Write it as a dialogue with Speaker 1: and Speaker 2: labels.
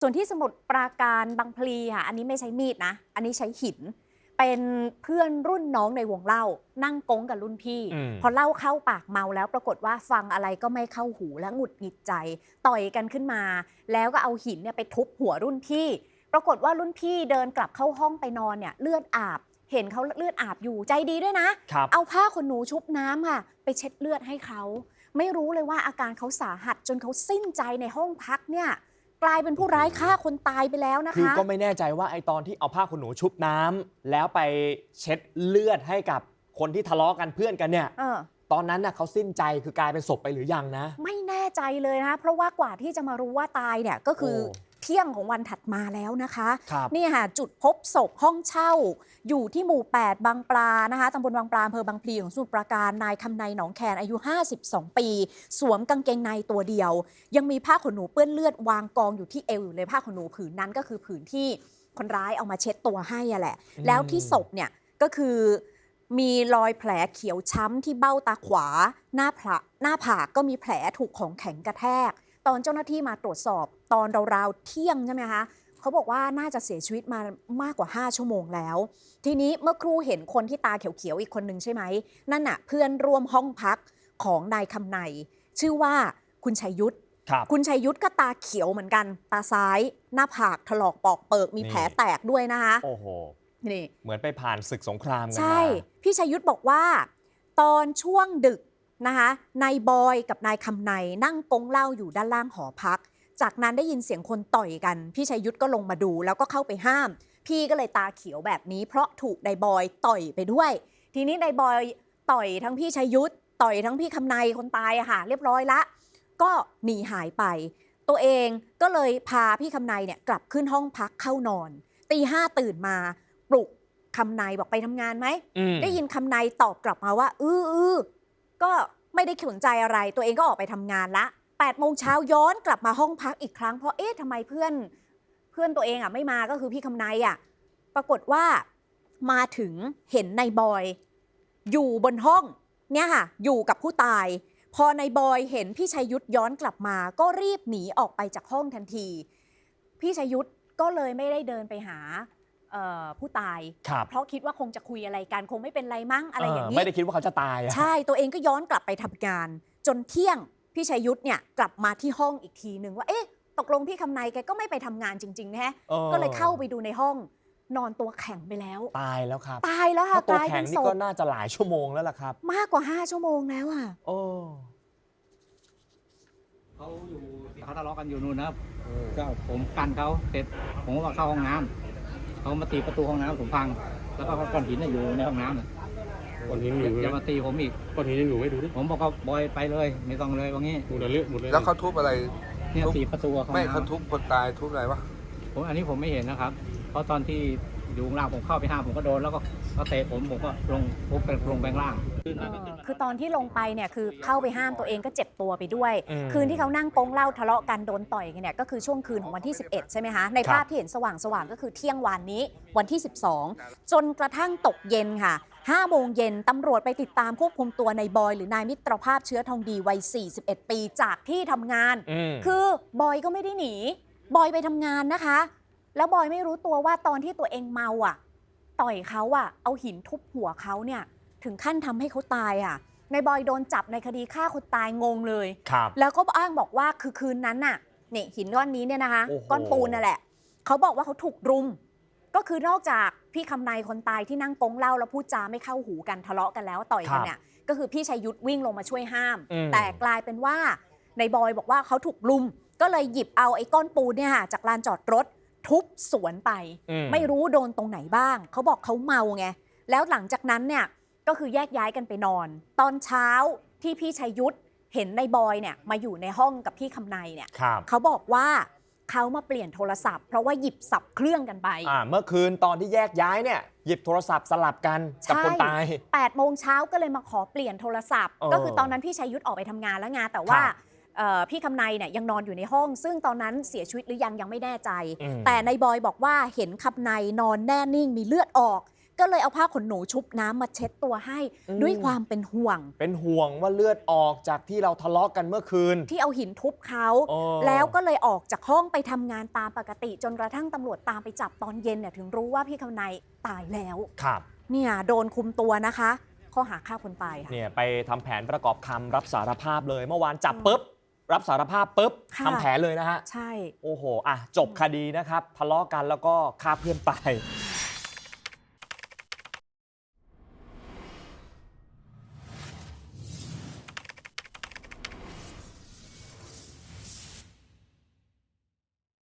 Speaker 1: ส่วนที่สมุทรปราการบางพลีค่ะ อันนี้ไม่ใช้มีดนะ อันนี้ใช้หิน เป็นเพื่อนรุ่นน้องในวงเล่า นั่งกงกับรุ่นพี่
Speaker 2: อืม
Speaker 1: พอเล่าเข้าปากเมาแล้วปรากฏว่าฟังอะไรก็ไม่เข้าหูและหงุดหงิดใจ ต่อยกันขึ้นมา แล้วก็เอาหินเนี่ยไปทุบหัวรุ่นพี่ ปรากฏว่ารุ่นพี่เดินกลับเข้าห้องไปนอนเนี่ยเลือดอาบ เห็นเขาเลือดอาบอยู่ใจดีด้วยนะ
Speaker 2: ครับ
Speaker 1: เอาผ้าขนหนูชุบน้ำค่ะ ไปเช็ดเลือดให้เขา ไม่รู้เลยว่าอาการเขาสาหัสจนเขาสิ้นใจในห้องพักเนี่ย กลายเป็นผู้ร้ายฆ่าคนตายไปแล้วนะ
Speaker 2: คือ
Speaker 1: คะ
Speaker 2: ก็ไม่แน่ใจว่าไอตอนที่เอาผ้าขนหนูชุบน้ำแล้วไปเช็ดเลือดให้กับคนที่ทะเลาะกันเพื่อนกันเนี่ย
Speaker 1: เออ
Speaker 2: ตอนนั้นน่ะเขาสิ้นใจคือกลายเป็นศพไปหรือยังนะ
Speaker 1: ไม่แน่ใจเลยนะคะเพราะว่ากว่าที่จะมารู้ว่าตายเนี่ยก็คือ
Speaker 2: โอ้
Speaker 1: เที่ยงของวันถัดมาแล้วนะคะ
Speaker 2: ครับ
Speaker 1: นี่ค่ะจุดพบศพห้องเช่า อยู่ที่หมู่ 8 บางปลานะคะตำบลบางปลาอำเภอบางพลีของสมุทรปราการนายคำไนหนองแคนอายุ 52 ปี สวมกางเกงในตัวเดียว ยังมีผ้าขนหนูเปื้อนเลือดวางกองอยู่ที่เอวอยู่เลยผ้าขนหนูผืนนั้นก็คือผืนที่คนร้ายเอามาเช็ดตัวให้อะแหละ
Speaker 2: อืม
Speaker 1: แล้วที่ศพเนี่ยก็คือมีรอยแผลเขียวช้ำที่เบ้าตาขวา หน้าผาหน้าผากก็มีแผลถูกของแข็งกระแทก ตอนเจ้าหน้าที่มาตรวจสอบ ตอนราวๆเที่ยงใช่ไหมคะเขาบอกว่าน่าจะเสียชีวิตมามากกว่า 5 ชั่วโมงแล้ว ทีนี้เมื่อครูเห็นคนที่ตาเขียวๆอีกคนหนึ่งใช่ไหม นั่นน่ะเพื่อนร่วมห้องพักของนายคำไนชื่อว่าคุณชัยยุทธ
Speaker 2: ครับ
Speaker 1: คุณชัยยุทธก็ตาเขียวเหมือนกัน ตาซ้าย หน้าผากถลอกปอกเปิกมี
Speaker 2: นี่
Speaker 1: แผลแตกด้วยนะคะ
Speaker 2: โอ้โห
Speaker 1: นี่
Speaker 2: เหมือนไปผ่านศึกสงครามกัน
Speaker 1: ใช่
Speaker 2: มา
Speaker 1: พี่ชัยยุทธบอกว่า ตอนช่วงดึก นะคะนายบอยกับนายคำไนนั่งกงเหล้าอยู่ด้านล่างหอพัก จากนั้นได้ยินเสียงคนต่อยกัน พี่ชัยยุทธก็ลงมาดูแล้วก็เข้าไปห้าม พี่ก็เลยตาเขียวแบบนี้ เพราะถูกนายบอยต่อยไปด้วย ทีนี้นายบอยต่อยทั้งพี่ชัยยุทธต่อยทั้งพี่คำไนคนตายอะค่ะเรียบร้อยละ ก็หนีหายไป ตัวเองก็เลยพาพี่คำไนเนี่ยกลับขึ้นห้องพักเข้านอนตีห้าตื่นมาปลุกคำไนบอกไปทำงานไหม
Speaker 2: อืม
Speaker 1: ได้ยินคำในตอบกลับมาว่า อืออือ ก็ไม่ได้สนใจอะไร ตัวเองก็ออกไปทำงานละ8โมงเช้าย้อนกลับมาห้องพักอีกครั้งเพราะเอ๊ะทำไมเพื่อนเพื่อนตัวเองอะไม่มาก็คือพี่คำในอะปรากฏว่ามาถึงเห็นนายบอย อยู่บนห้องเนี่ยค่ะ อยู่กับผู้ตาย พอนายบอยเห็นพี่ชัยยุทธย้อนกลับมา ก็รีบหนีออกไปจากห้องทันที พี่ชัยยุทธก็เลยไม่ได้เดินไปหา ผู้ตาย
Speaker 2: ครับ
Speaker 1: เพราะคิดว่าคงจะคุยอะไรกันคงไม่เป็นไรมั้งอะไรอย่าง
Speaker 2: เไม่
Speaker 1: นี้
Speaker 2: ได้คิดว่าเขาจะตายอะ
Speaker 1: ใช่ตัวเองก็ย้อนกลับไปทำงาน จนเที่ยงพี่ชัยยุทธเนี่ยกลับมาที่ห้องอีกทีหนึ่งว่าเอ๊ะตกลงพี่คำนายแกก็ไม่ไปทำงานจริงๆนะฮะ
Speaker 2: ออ
Speaker 1: ก็เลยเข้าไปดูในห้องนอนตัวแข็งไปแล้ว
Speaker 2: ตายแล้วครับ
Speaker 1: ตายแล้ว
Speaker 2: เพ
Speaker 1: ค่ะ
Speaker 2: ราะตัว
Speaker 1: กลาย
Speaker 2: แข็
Speaker 1: เป็
Speaker 2: ง
Speaker 1: น
Speaker 2: นี่
Speaker 1: ศ
Speaker 2: ก็
Speaker 1: พ
Speaker 2: น่าจะหลายชั่วโมงแล้วล่ะครับ
Speaker 1: มากกว่า5ชั่วโมงแล้วอะ
Speaker 2: โอ้
Speaker 3: เขาอยู่เขาทะเลาะกันอยู่นู่นนะครับก็ผมกันเขาเสร็จผมก็มาเข้าห้องน้ำ เขามาตีประตูห้องน้ำผมพัง แล้วก็ก้อนหินน่ะอยู่ในห้องน้ำน่ะ
Speaker 4: ก้อนหินอยู่
Speaker 3: จะ
Speaker 4: นะ
Speaker 3: มาตีผมอีก
Speaker 4: ก้อนหินยังอยู่ไม่ดูดิ
Speaker 3: ผมบอกว่าบอยไปเลยไม่ต้องเลยว่างี้
Speaker 4: หมดเลยเละหมดเลย
Speaker 5: แล้วเขาทุบอะไร
Speaker 3: เนี่ย
Speaker 5: ทุบ
Speaker 3: ตีประตูห้อง
Speaker 5: ไม่เขา
Speaker 3: น้ำ
Speaker 5: ทุบคนตายทุบอะไรวะ
Speaker 3: ผมอันนี้ผมไม่เห็นนะครับ เพราะตอนที่อยู่ข้างล่างผมเข้าไปห้ามผมก็โดนแล้วก็ก็เตะผมผมก็ลงปุ๊บไปลงแบงล่าง
Speaker 1: เออ คือตอนที่ลงไปเนี่ยคือเข้าไปห้ามตัวเองก็เจ็บตัวไปด้วย
Speaker 2: อืม
Speaker 1: คืนที่เขานั่งโกงเหล้าทะเลาะกันโดนต่อยกันเนี่ยก็คือช่วงคืนของวันที่ 11 ใช่ไหมคะใน
Speaker 2: ครับ
Speaker 1: ภาพที่เห็นสว่างสว่างๆก็คือเที่ยงวันนี้วันที่ 12 จนกระทั่งตกเย็นค่ะ5โมงเย็นตำรวจไปติดตามควบคุมตัวนายบอย หรือนายมิตรภาพเชื้อทองดีวัย 41 ปีจากที่ทำงาน
Speaker 2: อืม
Speaker 1: คือบอยก็ไม่ได้หนี บอยไปทำงานนะคะ แล้วบอยไม่รู้ตัวว่าตอนที่ตัวเองเมาอะ ต่อยเขาอะ เอาหินทุบหัวเขาเนี่ย ถึงขั้นทำให้เขาตายอะในบอยโดนจับในคดีฆ่าคนตายงงเลย
Speaker 2: ครับ
Speaker 1: แล้วก็อ้างบอกว่าคือคืนนั้นน่ะนี่หินก้อนนี้เนี่ยนะคะ
Speaker 2: โอ้โห
Speaker 1: ก้อนปูนนั่นแหละ เขาบอกว่าเขาถูกรุม ก็คือนอกจากพี่คำในคนตายที่นั่งกงเหล้าแล้วพูดจาไม่เข้าหูกันทะเลาะกันแล้วต่อยกันเนี่ยก็คือพี่ชัยยุทธวิ่งลงมาช่วยห้าม
Speaker 2: อืม
Speaker 1: แต่กลายเป็นว่าในบอยบอกว่าเขาถูกลุม ก็เลยหยิบเอาไอ้ก้อนปูนเนี่ยค่ะจากลานจอดรถทุบสวนไป
Speaker 2: อื
Speaker 1: ไม่รู้โดนตรงไหนบ้าง เขาบอกเขาเมาไง แล้วหลังจากนั้นเนี่ย ก็คือแยกย้ายกันไปนอน ตอนเช้าที่พี่ชัยยุทธเห็นในบอยเนี่ยมาอยู่ในห้องกับพี่คำในเนี่ย
Speaker 2: ครับ
Speaker 1: เขาบอกว่าเขามาเปลี่ยนโทรศัพท์เพราะว่าหยิบสับเครื่องกันไป
Speaker 2: อ่าเมื่อคืนตอนที่แยกย้ายเนี่ยหยิบโทรศัพท์สลับกันกับคนตาย
Speaker 1: 8โมงเช้าก็เลยมาขอเปลี่ยนโทรศัพท์
Speaker 2: เออ
Speaker 1: ก็คือตอนนั้นพี่ชัยยุทธออกไปทำงานแล้วไงแต่ว่า
Speaker 2: ครับ
Speaker 1: เอ่อพี่คำในเนี่ยยังนอนอยู่ในห้อง ซึ่งตอนนั้นเสียชีวิตหรือยังยังไม่แน่ใจ
Speaker 2: อืม
Speaker 1: แต่ในบอยบอกว่าเห็นคำในนอนแน่นิ่งมีเลือดออก ก็เลยเอาผ้าขนหนูชุบน้ำมาเช็ดตัวให้
Speaker 2: อืม
Speaker 1: ด้วยความเป็นห่วง
Speaker 2: เป็นห่วงว่าเลือดออกจากที่เราทะเลาะกันเมื่อคืน
Speaker 1: ที่เอาหินทุบเขา
Speaker 2: อ๋อ
Speaker 1: แล้วก็เลยออกจากห้องไปทำงานตามปกติ จนกระทั่งตำรวจตามไปจับตอนเย็นเนี่ยถึงรู้ว่าพี่คำนายตายแล้ว
Speaker 2: ครับ
Speaker 1: เนี่ยโดนคุมตัวนะคะ ข้อหาฆ่าคนตายค่ะ
Speaker 2: เนี่ยไปทำแผนประกอบคำรับสารภาพเลย เมื่อวานจับปุ๊บ รับสารภาพปุ๊บ
Speaker 1: ค่ะ
Speaker 2: ทำแผนเลยนะฮะ
Speaker 1: ใช่
Speaker 2: โอ้โห อะ จบคดีนะครับ ทะเลาะกันแล้วก็ฆ่าเพื่อนตาย